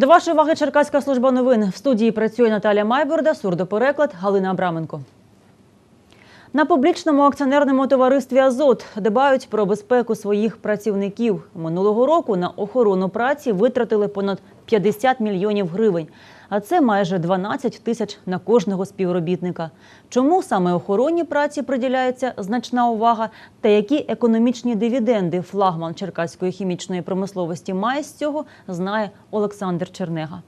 До вашої уваги Черкаська служба новин. В студії працює Наталя Майборда, сурдопереклад Галина Абраменко. На публічному акціонерному товаристві Азот дбають про безпеку своїх працівників. Минулого року на охорону праці витратили понад 50 мільйонів гривень, а це майже 12 тисяч на кожного співробітника. Чому саме охоронній праці приділяється значна увага та які економічні дивіденди флагман черкаської хімічної промисловості має з цього, знає Олександр Чернега.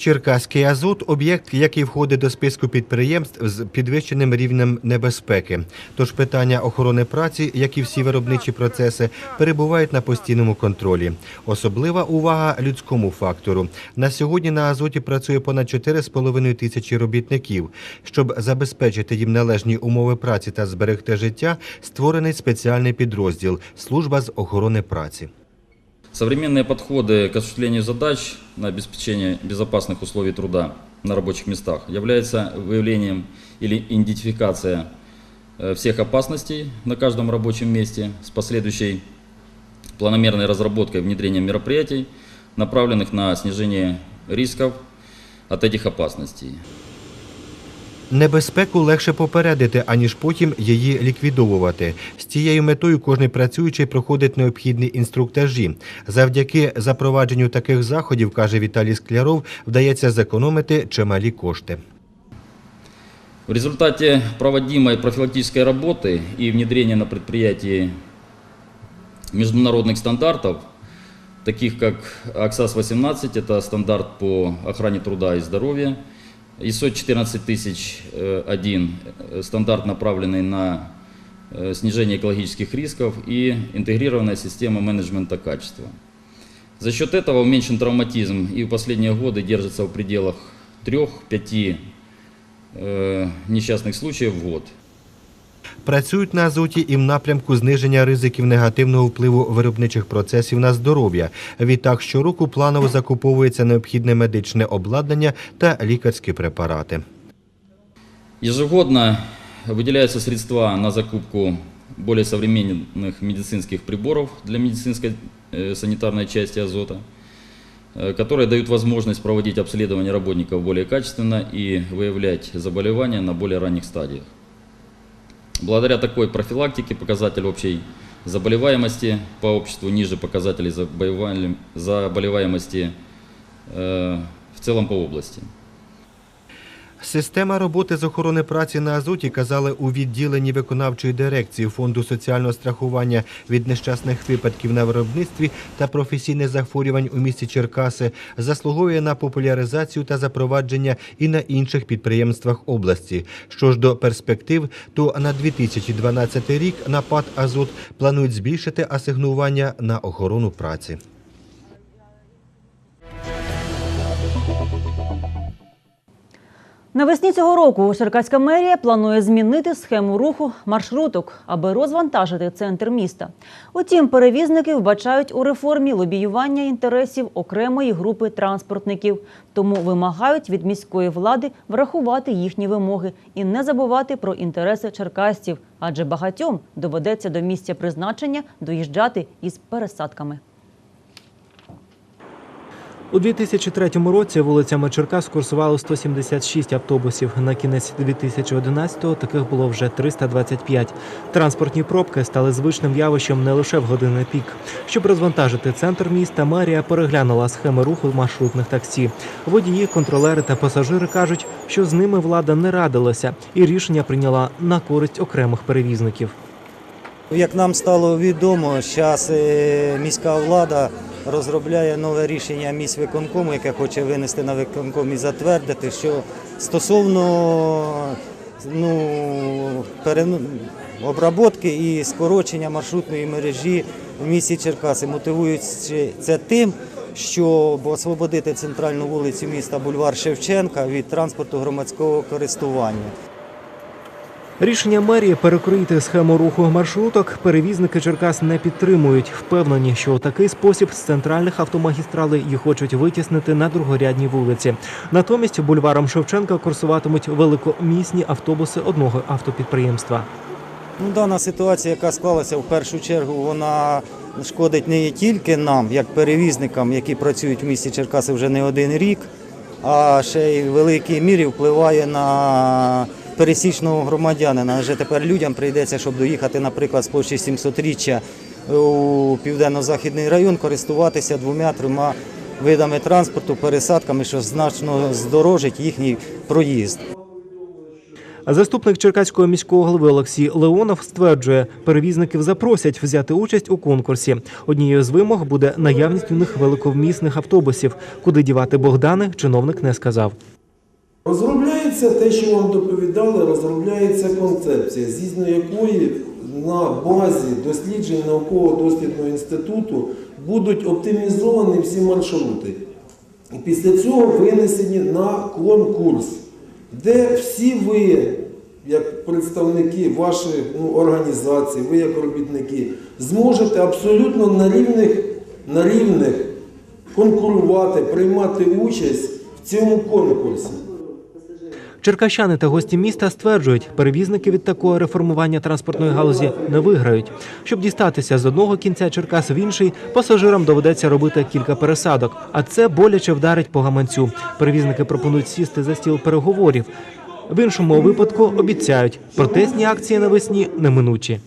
Черкаський азот об'єкт, який входить до списку підприємств з підвищеним рівнем небезпеки. Тож питання охорони праці, як і всі виробничі процеси, перебувають на постійному контролі. Особлива увага людському фактору. На сьогодні на азоті працює понад 4,5 тисячі робітників. Щоб забезпечити їм належні умови праці та зберегти життя, створений спеціальний підрозділ служба з охорони праці. Современные подходы к осуществлению задач на обеспечение безопасных условий труда на рабочих местах являются выявлением или идентификация э, всех опасностей на каждом рабочем месте с последующей планомерной разработкой и внедрением мероприятий, направленных на снижение рисков от этих опасностей. Небезпеку легше попередити, аніж потім її ліквідовувати. З цією метою кожний працюючий проходить необхідні інструктажі. Завдяки запровадженню таких заходів, каже Віталій Скляров, вдається зекономити чималі кошти. В результате проводимой профилактической работы и внедрения на предприятии международных стандартов, таких как АКСАС-18, это стандарт по охране труда и здоровья, ISO 14001, э, стандарт, направленный на э, снижение экологических рисков и интегрированная система менеджмента качества. За счет этого уменьшен травматизм и в последние годы держится в пределах 3-5 э, несчастных случаев в год. Працюють на азоті і в напрямку зниження ризиків негативного впливу виробничих процесів на здоров'я. Відтак щороку планово закуповується необхідне медичне обладнання та лікарські препарати. Ежегодно выделяются средства на закупку более современных медицинских приборов для медицинской э, санитарной части азота, э, которые дают возможность проводить обследование работников более качественно и выявлять заболевания на более ранних стадиях. Благодаря такой профилактике показатель общей заболеваемости по обществу ниже показателей заболеваемости э, в целом по области. Система роботи з охорони праці на азоті, казали у відділенні виконавчої дирекції Фонду соціального страхування від нещасних випадків на виробництві та професійних захворювань у місті Черкаси, заслуговує на популяризацію та запровадження і на інших підприємствах області. Що ж до перспектив, то на 2012 рік на ПАД Азот планують збільшити асигнування на охорону праці. Навесні цього року Черкаська мерія планує змінити схему руху маршруток, аби розвантажити центр міста. Утім, перевізники вбачають у реформі лобіювання інтересів окремої групи транспортників, тому вимагають від міської влади врахувати їхні вимоги і не забувати про інтереси черкасців, адже багатьом доведеться до місця призначення доїжджати із пересадками. У 2003 році вулицями Черкас курсувало 176 автобусів. На кінець 2011-го таких було вже 325. Транспортні пробки стали звичним явищем не лише в години пік. Щоб розвантажити центр міста, мерія переглянула схеми руху маршрутних таксі. Водії, контролери та пасажири кажуть, що з ними влада не радилася і рішення прийняла на користь окремих перевізників. Як нам стало відомо, зараз міська влада розробляє нове рішення міськвиконкому, яке хоче винести на виконком і затвердити, що стосовно ну, обработки і скорочення маршрутної мережі в місті Черкаси, мотивуючи це тим, щоб освободити центральну вулицю міста Бульвар Шевченка від транспорту громадського користування. Рішення мерії перекроїти схему руху маршруток перевізники Черкас не підтримують. Впевнені, що такий спосіб з центральних автомагістралей їх хочуть витіснити на другорядні вулиці. Натомість бульваром Шевченка курсуватимуть великомісні автобуси одного автопідприємства. Ну, дана ситуація, яка склалася в першу чергу, вона шкодить не тільки нам, як перевізникам, які працюють в місті Черкаси вже не один рік, а ще й в великій мірі впливає на пересічного громадянина. Адже тепер людям прийдеться, щоб доїхати, наприклад, з площі 700-річчя у південно-західний район, користуватися двома-трьома видами транспорту, пересадками, що значно здорожить їхній проїзд. Заступник черкаського міського голови Олексій Леонов стверджує, перевізників запросять взяти участь у конкурсі. Однією з вимог буде наявність у них великовмісних автобусів. Куди дівати Богдани, чиновник не сказав. Розробляється те, що вам доповідали, розробляється концепція, згідно якої на базі досліджень науково-дослідного інституту будуть оптимізовані всі маршрути. І після цього винесені на конкурс, де всі ви, як представники ваших ну, організацій, ви як робітники, зможете абсолютно на рівних, на рівних конкурувати, приймати участь в цьому конкурсі. Черкащани та гості міста стверджують, перевізники від такого реформування транспортної галузі не виграють. Щоб дістатися з одного кінця Черкас в інший, пасажирам доведеться робити кілька пересадок, а це боляче вдарить по гаманцю. Перевізники пропонують сісти за стіл переговорів. В іншому випадку обіцяють, протестні акції навесні неминучі.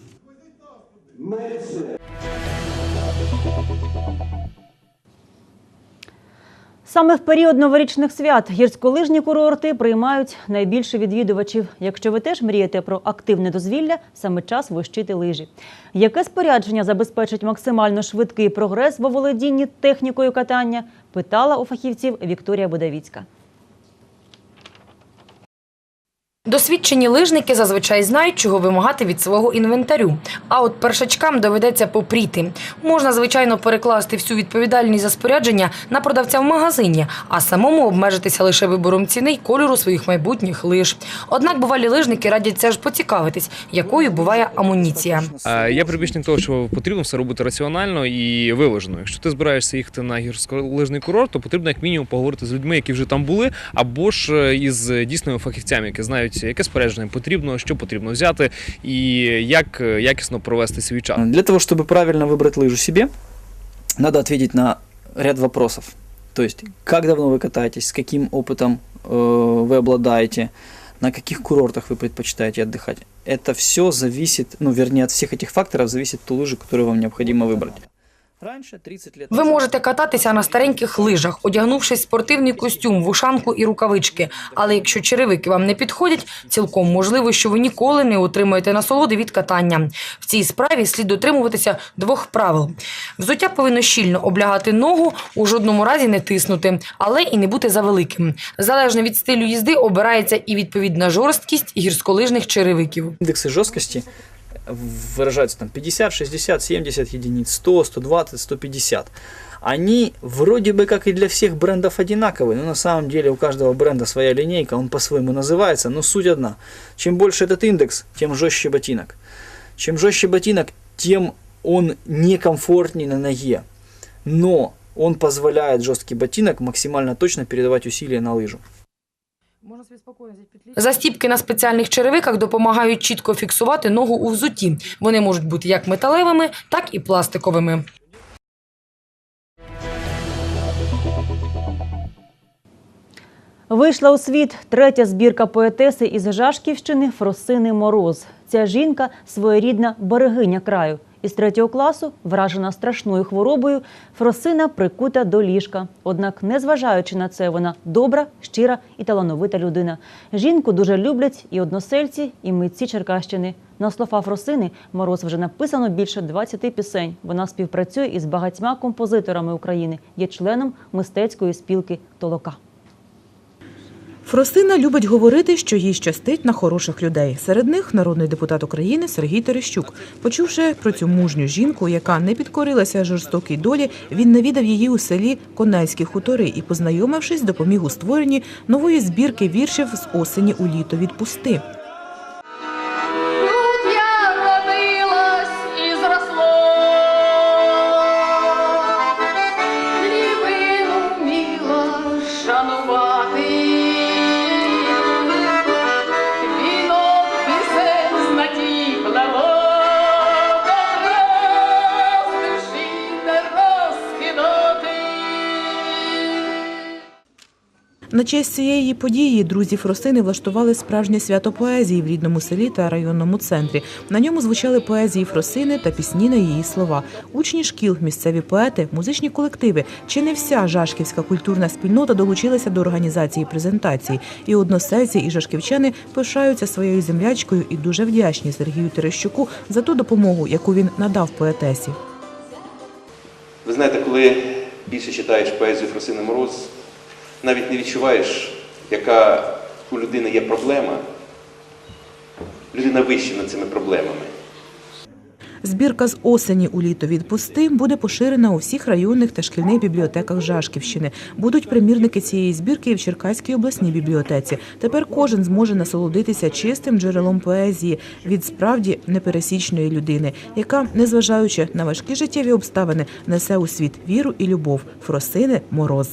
Саме в період новорічних свят гірськолижні курорти приймають найбільше відвідувачів. Якщо ви теж мрієте про активне дозвілля, саме час вищити лижі. Яке спорядження забезпечить максимально швидкий прогрес во володінні технікою катання? Питала у фахівців Вікторія Будавіцька. Досвідчені лижники зазвичай знають, чого вимагати від свого інвентарю. А от першачкам доведеться попріти. Можна, звичайно, перекласти всю відповідальність за спорядження на продавця в магазині, а самому обмежитися лише вибором ціни й кольору своїх майбутніх лиж. Однак бувалі лижники радять все ж поцікавитись, якою буває амуніція. Е, Я прибічник того, що потрібно все робити раціонально і виважено. Якщо ти збираєшся їхати на гірськолижний курорт, то потрібно як мінімум поговорити з людьми, які вже там були, або ж е, із дійсними фахівцями, які знають, яке спорядження потрібно, що потрібно взяти, і як е, якісно провести свій час. Для того, чтобы правильно выбрать лыжу себе, надо ответить на ряд вопросов. То есть, как давно вы катаетесь, с каким опытом э, вы обладаете, на каких курортах вы предпочитаете отдыхать. Это все зависит, ну, вернее, от всех этих факторов зависит ту лыжу, которую вам необходимо выбрать. Раньше, 30 лет Ви можете кататися на стареньких лижах, одягнувши спортивний костюм, вушанку і рукавички. Але якщо черевики вам не підходять, цілком можливо, що ви ніколи не отримаєте насолоди від катання. В цій справі слід дотримуватися двох правил: взуття повинно щільно облягати ногу, у жодному разі не тиснути, але і не бути завеликим. Залежно від стилю їзди обирається і відповідна жорсткість гірськолижних черевиків. индексы жесткости выражаются там 50, 60, 70 единиц, 100, 120, 150. Они вроде бы как и для всех брендов одинаковые, но на самом деле у каждого бренда своя линейка, он по-своему называется, но суть одна. Чем больше этот индекс, тем жестче ботинок. Чем жестче ботинок, тем он некомфортнее на ноге. Но он позволяет жесткий ботинок максимально точно передавать усилия на лыжу. Застіпки на спеціальних черевиках допомагають чітко фіксувати ногу у взутті. Вони можуть бути як металевими, так і пластиковими. Вийшла у світ третя збірка поетеси із Жашківщини Фросини Мороз. Ця жінка своєрідна берегиня краю. Із третього класу, вражена страшною хворобою, Фросина прикута до ліжка. Однак, незважаючи на це, вона добра, щира і талановита людина. Жінку дуже люблять і односельці, і митці Черкащини. На слова Фросини Мороз вже написано більше 20 пісень. Вона співпрацює із багатьма композиторами України, є членом мистецької спілки Толока. Фросина любить говорити, що їй щастить на хороших людей. Серед них народний депутат України Сергій Терещук. Почувши про цю мужню жінку, яка не підкорилася жорстокій долі, він навідав її у селі Конайські хутори і, познайомившись, допоміг у створенні нової збірки віршів з осені у літо відпусти. На честь цієї події друзі Фросини влаштували справжнє свято поезії в рідному селі та районному центрі. На ньому звучали поезії Фросини та пісні на її слова. Учні шкіл, місцеві поети, музичні колективи. Чи не вся жашківська культурна спільнота долучилася до організації презентації? І односельці, і жашківчани пишаються своєю землячкою і дуже вдячні Сергію Терещуку за ту допомогу, яку він надав поетесі. Ви знаєте, коли більше читаєш поезію Фросини Мороз, навіть не відчуваєш, яка у людини є проблема. Людина вища над цими проблемами. Збірка з осені у літо відпусти буде поширена у всіх районних та шкільних бібліотеках Жашківщини. Будуть примірники цієї збірки і в Черкаській обласній бібліотеці. Тепер кожен зможе насолодитися чистим джерелом поезії від справді непересічної людини, яка, незважаючи на важкі життєві обставини, несе у світ віру і любов. Фросини Мороз.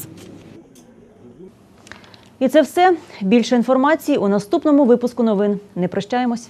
І це все. Більше інформації у наступному випуску новин. Не прощаємось.